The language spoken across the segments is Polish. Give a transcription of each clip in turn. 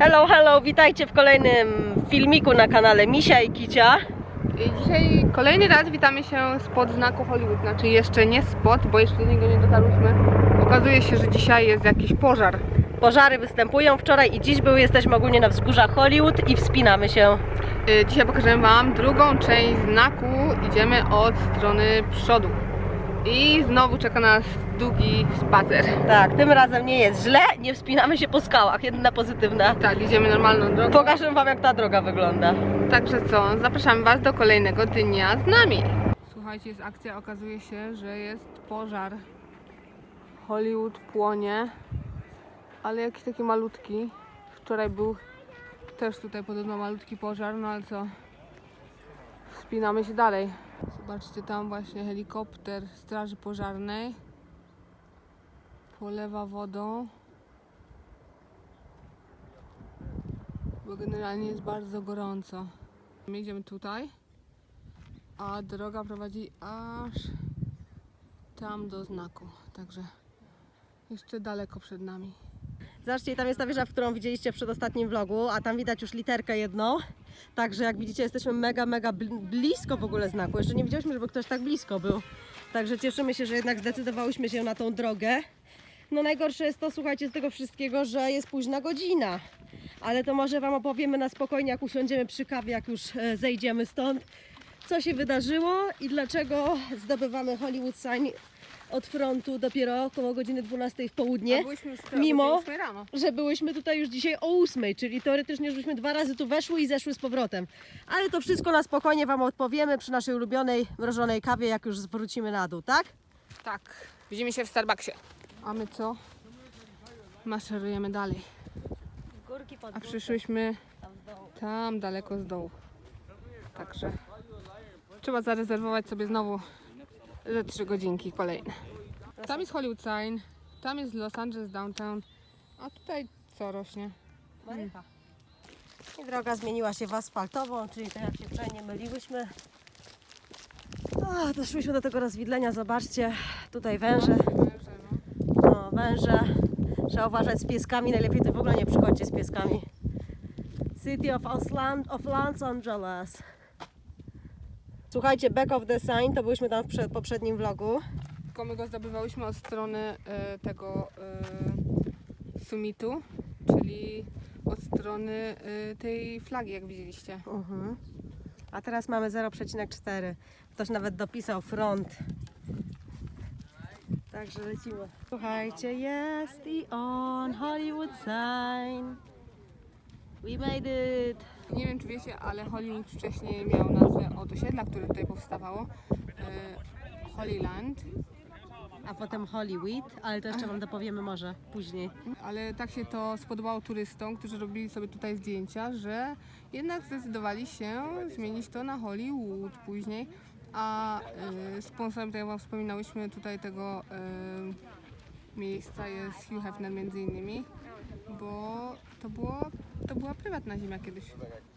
Hello, hello, witajcie w kolejnym filmiku na kanale Misia i Kicia. I Dzisiaj kolejny raz witamy się spod znaku Hollywood, znaczy jeszcze nie spod, bo jeszcze do niego nie dotarłyśmy. Okazuje się, że dzisiaj jest jakiś pożar. Pożary występują wczoraj i dziś były, jesteśmy ogólnie na wzgórzach Hollywood i wspinamy się. Y, Dzisiaj pokażę Wam drugą część znaku. Idziemy od strony przodu. I znowu czeka nas długi spacer. Tak, tym razem nie jest źle, nie wspinamy się po skałach, jedna pozytywna. Tak, idziemy normalną drogą. Pokażę Wam jak ta droga wygląda. Także co, zapraszam Was do kolejnego dnia z nami. Słuchajcie, jest akcja, okazuje się, że jest pożar. Hollywood płonie, ale jakiś taki malutki. Wczoraj był też tutaj podobno malutki pożar, no ale co? Wspinamy się dalej. Zobaczcie, tam właśnie helikopter Straży Pożarnej polewa wodą. bo generalnie jest bardzo gorąco. My idziemy tutaj, a droga prowadzi aż tam do znaku, także jeszcze daleko przed nami. Zobaczcie, tam jest ta wieża, w którą widzieliście w przedostatnim vlogu, a tam widać już literkę jedną. Także jak widzicie, jesteśmy mega, mega bl- blisko w ogóle znaku. Jeszcze nie widzieliśmy, żeby ktoś tak blisko był. Także cieszymy się, że jednak zdecydowałyśmy się na tą drogę. No najgorsze jest to, słuchajcie, z tego wszystkiego, że jest późna godzina. Ale to może Wam opowiemy na spokojnie, jak usiądziemy przy kawie, jak już e, zejdziemy stąd. Co się wydarzyło i dlaczego zdobywamy Hollywood Sign od frontu dopiero około godziny 12 w południe. byłyśmy już Mimo- rano. że byłyśmy tutaj już dzisiaj o 8, czyli teoretycznie już byśmy dwa razy tu weszły i zeszły z powrotem. Ale to wszystko na spokojnie Wam odpowiemy przy naszej ulubionej mrożonej kawie, jak już wrócimy na dół, tak? Tak, widzimy się w Starbucksie. A my co? Maszerujemy dalej. Górki pod A przyszłyśmy tam daleko z dołu. Także trzeba zarezerwować sobie znowu ze trzy godzinki kolejne. Tam jest Hollywood Sign, tam jest Los Angeles Downtown, a tutaj co rośnie? Marycha. I droga zmieniła się w asfaltową, czyli tak jak się wczoraj nie myliłyśmy. O, doszłyśmy do tego rozwidlenia, zobaczcie, tutaj węże, no, węże. Trzeba uważać z pieskami, najlepiej to w ogóle nie przychodźcie z pieskami. City of, Osland, of Los Angeles. Słuchajcie, back of the sign, to byliśmy tam w prze- poprzednim vlogu. Tylko my go zdobywałyśmy od strony e, tego e, summitu, czyli od strony e, tej flagi, jak widzieliście. Mhm. A teraz mamy 0,4. Ktoś nawet dopisał front. Także lecimy. Słuchajcie, jest i on Hollywood sign. We made it. Nie wiem, czy wiecie, ale Hollywood wcześniej miał nazwę od osiedla, które tutaj powstawało. E, Holyland, A potem Hollywood, ale to jeszcze wam dopowiemy może później. ale tak się to spodobało turystom, którzy robili sobie tutaj zdjęcia, że jednak zdecydowali się zmienić to na Hollywood później. A e, sponsorem, tak jak Wam wspominałyśmy, tutaj tego e, miejsca jest Hugh Hefner między innymi, bo to, było, to była prywatna ziemia kiedyś.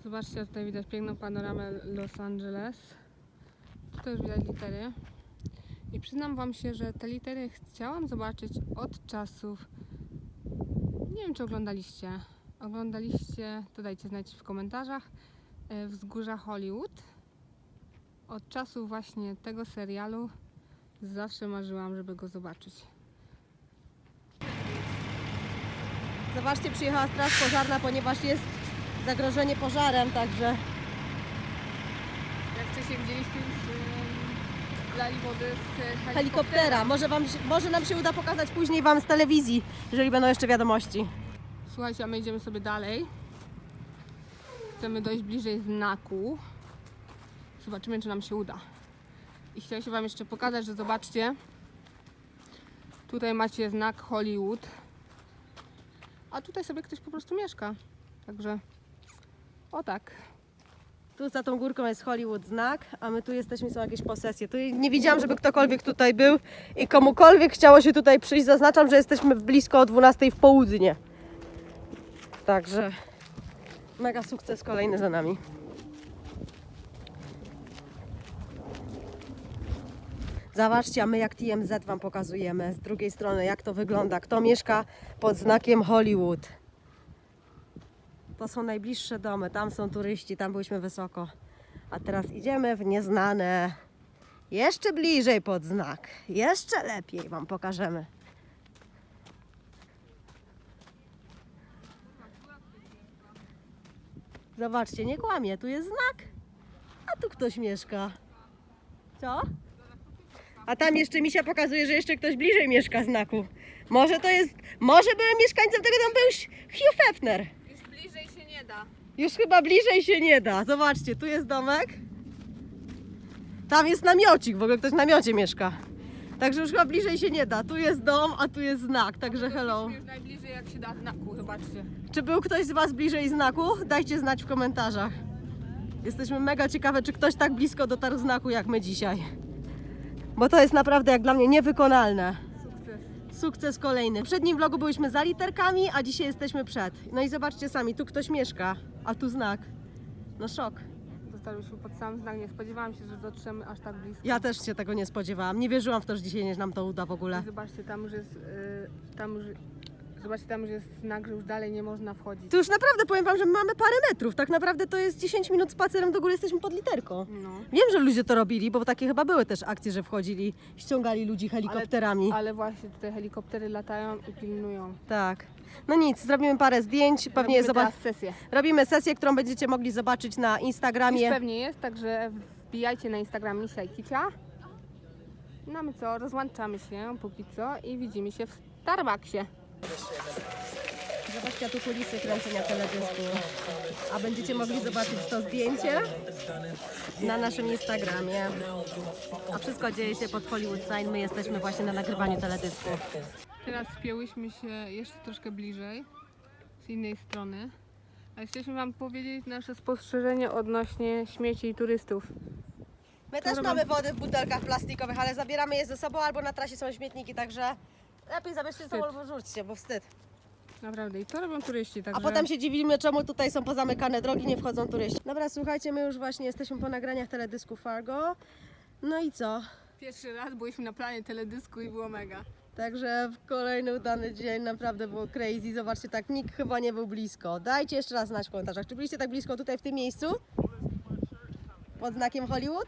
Zobaczcie, tutaj widać piękną panoramę Los Angeles. Tutaj już widać litery. I przyznam Wam się, że te litery chciałam zobaczyć od czasów. Nie wiem, czy oglądaliście. Oglądaliście, to dajcie znać w komentarzach. e, Wzgórza Hollywood. Od czasu właśnie tego serialu zawsze marzyłam, żeby go zobaczyć. Zobaczcie, przyjechała straż pożarna, ponieważ jest zagrożenie pożarem, także Jak wcześniej widzieliście, już e, lali wody z helikoptera. Może, wam, może nam się uda pokazać później Wam z telewizji, jeżeli będą jeszcze wiadomości. Słuchajcie, a my idziemy sobie dalej. Chcemy dojść bliżej znaku. Zobaczymy, czy nam się uda. I chciałam się Wam jeszcze pokazać, że zobaczcie. Tutaj macie znak Hollywood. A tutaj sobie ktoś po prostu mieszka. Także o tak. Tu za tą górką jest Hollywood znak, a my tu jesteśmy, są jakieś posesje. Tu nie widziałam, żeby ktokolwiek tutaj był i komukolwiek chciało się tutaj przyjść. Zaznaczam, że jesteśmy blisko o 12 w południe. Także mega sukces kolejny za nami. Zobaczcie, a my jak TMZ Wam pokazujemy z drugiej strony, jak to wygląda. Kto mieszka pod znakiem Hollywood. To są najbliższe domy, tam są turyści, tam byliśmy wysoko. A teraz idziemy w nieznane. Jeszcze bliżej pod znak. Jeszcze lepiej Wam pokażemy. Zobaczcie, nie kłamie, tu jest znak, a tu ktoś mieszka. Co? A tam jeszcze misia pokazuje, że jeszcze ktoś bliżej mieszka znaku. Może to jest, może byłem mieszkańcem tego domu, był Hugh Hefner. Już bliżej się nie da. Już chyba bliżej się nie da. Zobaczcie, tu jest domek. Tam jest namiocik, w ogóle ktoś w namiocie mieszka. Także już chyba bliżej się nie da. Tu jest dom, a tu jest znak, także hello. Już najbliżej jak się da znaku, zobaczcie. Czy był ktoś z Was bliżej znaku? Dajcie znać w komentarzach. Jesteśmy mega ciekawe, czy ktoś tak blisko dotarł znaku jak my dzisiaj. Bo to jest naprawdę jak dla mnie niewykonalne. Sukces. Sukces kolejny. W poprzednim vlogu byliśmy za literkami, a dzisiaj jesteśmy przed. No i zobaczcie sami, tu ktoś mieszka, a tu znak. No szok. Dotarliśmy pod sam znak, nie spodziewałam się, że dotrzemy aż tak blisko. Ja też się tego nie spodziewałam. Nie wierzyłam w to, że dzisiaj nie nam to uda w ogóle. I Zobaczcie, tam już jest, y, tam już, zobaczcie, tam już jest że już dalej nie można wchodzić. Tu już naprawdę powiem Wam, że my mamy parę metrów. Tak naprawdę to jest 10 minut spacerem do góry, jesteśmy pod literką. No. Wiem, że ludzie to robili, bo takie chyba były też akcje, że wchodzili, ściągali ludzi helikopterami. Ale właśnie tutaj helikoptery latają i pilnują. Tak. No nic, zrobimy parę zdjęć, pewnie Robimy zobac- teraz sesję. robimy sesję, którą będziecie mogli zobaczyć na Już Instagramie. pewnie jest, także wbijajcie na Instagram Misia i Kicia. No my co, rozłączamy się póki co i widzimy się w Starbucksie. Zobaczcie tu kulisy kręcenia teledysku. A będziecie mogli zobaczyć to zdjęcie na naszym Instagramie. A wszystko dzieje się pod Hollywood Sign. My jesteśmy właśnie na nagrywaniu teledysku. Teraz spięłyśmy się jeszcze troszkę bliżej, z innej strony. A chcieliśmy Wam powiedzieć nasze spostrzeżenie odnośnie śmieci i turystów. My też mamy wody w butelkach plastikowych, ale zabieramy je ze sobą albo na trasie są śmietniki, także lepiej zabierzcie ze sobą albo rzućcie, bo wstyd. Naprawdę, i to robią turyści, także... A potem się dziwimy, czemu tutaj są pozamykane drogi, nie wchodzą turyści. Dobra, słuchajcie, my już właśnie jesteśmy po nagraniach teledysku Fargo. No i co? Pierwszy raz byliśmy na planie teledysku i było mega. Także w kolejny udany dzień naprawdę było crazy. Zobaczcie, tak nikt chyba nie był blisko. Dajcie jeszcze raz znać w komentarzach, czy byliście tak blisko tutaj w tym miejscu? Pod znakiem Hollywood?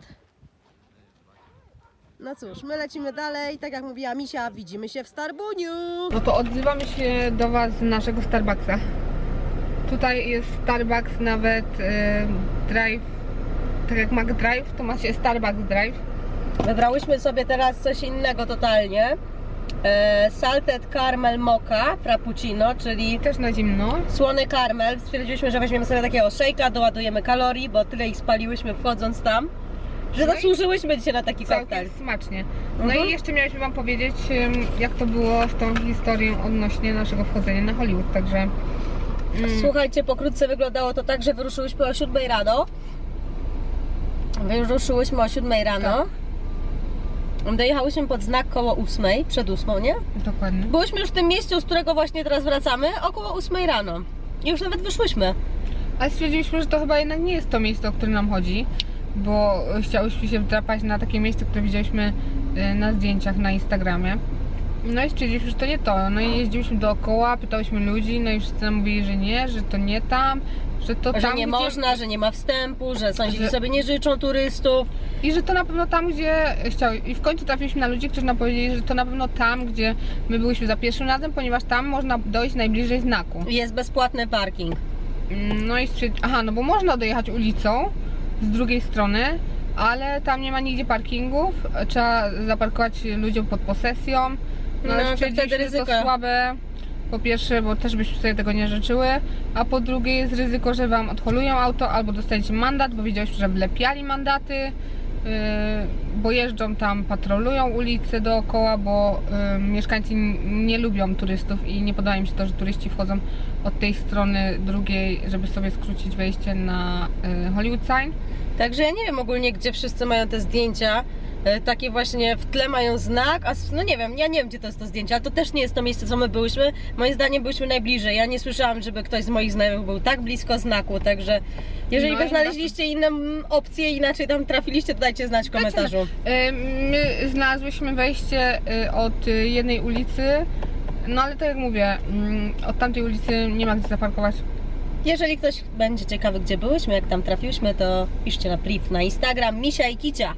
No cóż, my lecimy dalej. Tak jak mówiła Misia, widzimy się w Starbuniu. No to odzywamy się do Was z naszego Starbucksa. Tutaj jest Starbucks nawet e, Drive, tak jak Mac Drive, to ma się Starbucks Drive. Wybrałyśmy sobie teraz coś innego totalnie. E, salted caramel mocha frappuccino, czyli Też na zimno. słony karmel. Stwierdziliśmy, że weźmiemy sobie takiego szejka, doładujemy kalorii, bo tyle ich spaliłyśmy wchodząc tam, że No i- zasłużyłyśmy dzisiaj na taki koktajl. Całkiem smacznie. No Mhm. i jeszcze mieliśmy Wam powiedzieć, jak to było z tą historią odnośnie naszego wchodzenia na Hollywood, także mm, Słuchajcie, pokrótce wyglądało to tak, że wyruszyłyśmy o 7 rano. Wyruszyłyśmy o 7 rano. Dojechałyśmy pod znak koło 8, przed 8, nie? dokładnie. Byłyśmy już w tym miejscu, z którego właśnie teraz wracamy, około 8 rano. I już nawet wyszłyśmy. Ale stwierdziliśmy, że to chyba jednak nie jest to miejsce, o które nam chodzi, bo chciałyśmy się wdrapać na takie miejsce, które widzieliśmy e, na zdjęciach na Instagramie. No i stwierdziliśmy, że to nie to. No i jeździliśmy dookoła, pytałyśmy ludzi, no i wszyscy nam mówili, że nie, że to nie tam, że to Że tam, nie gdzie... można, że nie ma wstępu, że sąsiedzi Że- sobie nie życzą turystów. I że to na pewno tam, gdzie chciały. I w końcu trafiliśmy na ludzi, którzy nam powiedzieli, że to na pewno tam, gdzie my byliśmy za pierwszym razem, ponieważ tam można dojść najbliżej znaku. Jest bezpłatny parking. Mm, No i stwierdzi... Aha, no bo można dojechać ulicą z drugiej strony, ale tam nie ma nigdzie parkingów. Trzeba zaparkować ludziom pod posesją. No, No, wtedy że to ryzyko. słabe. Po pierwsze, bo też byśmy sobie tego nie życzyły, a po drugie jest ryzyko, że wam odholują auto albo dostaniecie mandat, bo widzieliśmy, że wlepiali mandaty, bo jeżdżą tam, patrolują ulice dookoła, bo mieszkańcy nie lubią turystów i nie podoba im się to, że turyści wchodzą od tej strony drugiej, żeby sobie skrócić wejście na yy, Hollywood Sign. Także ja nie wiem ogólnie, gdzie wszyscy mają te zdjęcia. E, Takie właśnie w tle mają znak, a no nie wiem, ja nie wiem gdzie to jest to zdjęcie, ale to też nie jest to miejsce, co my byłyśmy. Moim zdaniem byliśmy najbliżej. Ja nie słyszałam, żeby ktoś z moich znajomych był tak blisko znaku, także jeżeli No wy znaleźliście inną opcję, inaczej tam trafiliście, to dajcie znać w komentarzu. Yy, My znalazłyśmy wejście yy, od jednej ulicy, no ale tak jak mówię, mm, od tamtej ulicy nie ma gdzie zaparkować. Jeżeli ktoś będzie ciekawy, gdzie byłyśmy, jak tam trafiłyśmy, to piszcie na priv na Instagram Misia i Kicia.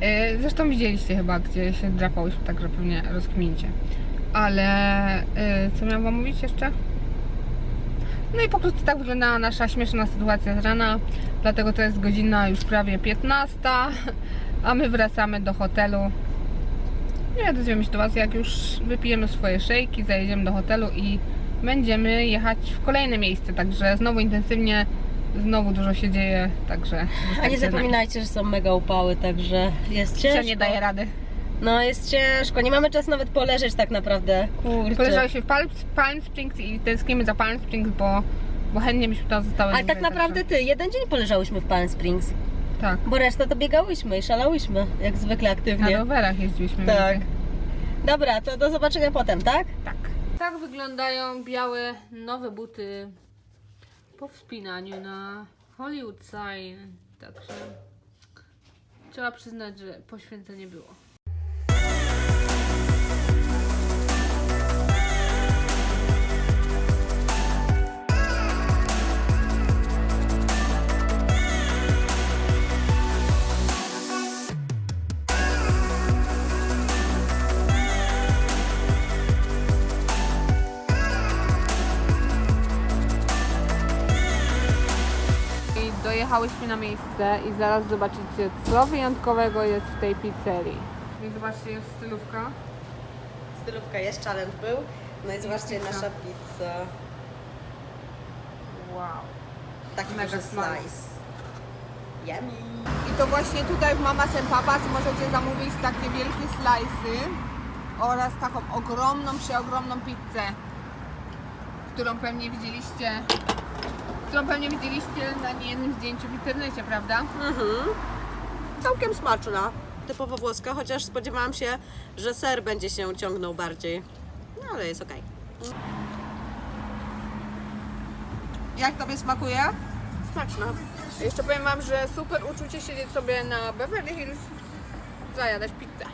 E, Zresztą widzieliście chyba, gdzie się drapałyśmy, także pewnie rozkminicie. Ale e, co miałam wam mówić jeszcze? No i po prostu tak wyglądała nasza śmieszna sytuacja z rana, dlatego to jest godzina już prawie 15, a my wracamy do hotelu. Nie odezwiemy się do Was, jak już wypijemy swoje szejki, zajedziemy do hotelu i będziemy jechać w kolejne miejsce, także znowu intensywnie, znowu dużo się dzieje, także... A nie zapominajcie, że są mega upały, także jest ciężko. nie daje rady. No jest ciężko, nie mamy czasu nawet poleżeć tak naprawdę. Kurczę. Poleżałyśmy w Palm, Palm Springs i tęsknimy za Palm Springs, bo, bo chętnie byśmy tam zostały. Ale tak dłużej, naprawdę ty, jeden dzień poleżałyśmy w Palm Springs, Tak. bo resztę to biegałyśmy i szalałyśmy, jak zwykle Na aktywnie. rowerach jeździliśmy. Tak. więcej. Dobra, to do zobaczenia potem, tak? Tak. Tak wyglądają białe, nowe buty po wspinaniu na Hollywood Sign. Także trzeba przyznać, że poświęcenie było. Na miejsce i zaraz zobaczycie, co wyjątkowego jest w tej pizzerii. I zobaczcie, jest stylówka. Stylówka jest, challenge był. No i zobaczcie, Pizza. nasza pizza. Wow. Taki Mega slice. Yummy. I to właśnie tutaj w Mamas Papas możecie zamówić takie wielkie slajsy oraz taką ogromną, przeogromną pizzę, którą pewnie widzieliście, którą pewnie widzieliście na niejednym zdjęciu w internecie, prawda? Mhm. Całkiem smaczna. Typowo włoska, chociaż spodziewałam się, że ser będzie się ciągnął bardziej. No ale jest okej. Jak Tobie smakuje? Smaczna. Jeszcze powiem Wam, że super uczucie siedzieć sobie na Beverly Hills, zajadać pizzę.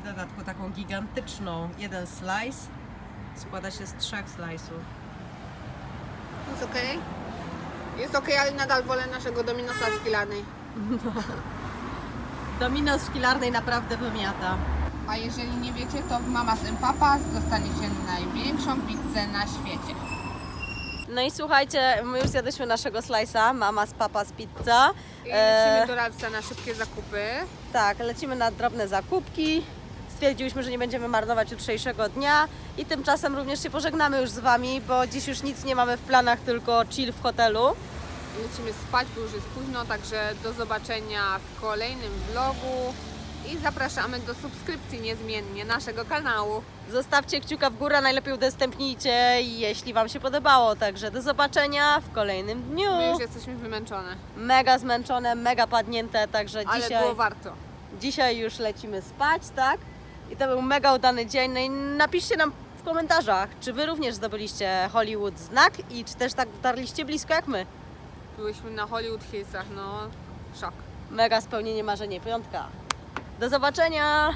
W dodatku taką gigantyczną. Jeden slice składa się z trzech slice'ów. Jest ok? Jest ok, ale nadal wolę naszego Dominosa z Kilanej. Dominos szkilarnej naprawdę wymiata. A jeżeli nie wiecie, to w Mamas Papas dostaniecie największą pizzę na świecie. No i słuchajcie, my już zjadliśmy naszego slice'a, mama z papa z pizza. I lecimy E, do Ralpsa na szybkie zakupy. Tak, lecimy na drobne zakupki. Stwierdziłyśmy, że nie będziemy marnować jutrzejszego dnia i tymczasem również się pożegnamy już z Wami, bo dziś już nic nie mamy w planach, tylko chill w hotelu. Lecimy spać, bo już jest późno, także do zobaczenia w kolejnym vlogu. I zapraszamy do subskrypcji niezmiennie naszego kanału. Zostawcie kciuka w górę, najlepiej udostępnijcie, jeśli Wam się podobało. Także do zobaczenia w kolejnym dniu. My już jesteśmy wymęczone, Mega zmęczone, mega padnięte, także ale dzisiaj, było warto. dzisiaj już lecimy spać, tak? I to był mega udany dzień. No i napiszcie nam w komentarzach, czy Wy również zdobyliście Hollywood znak i czy też tak dotarliście blisko jak my. Byłyśmy na Hollywood Hillsach, no szok. Mega spełnienie marzenie, piątka. Do zobaczenia!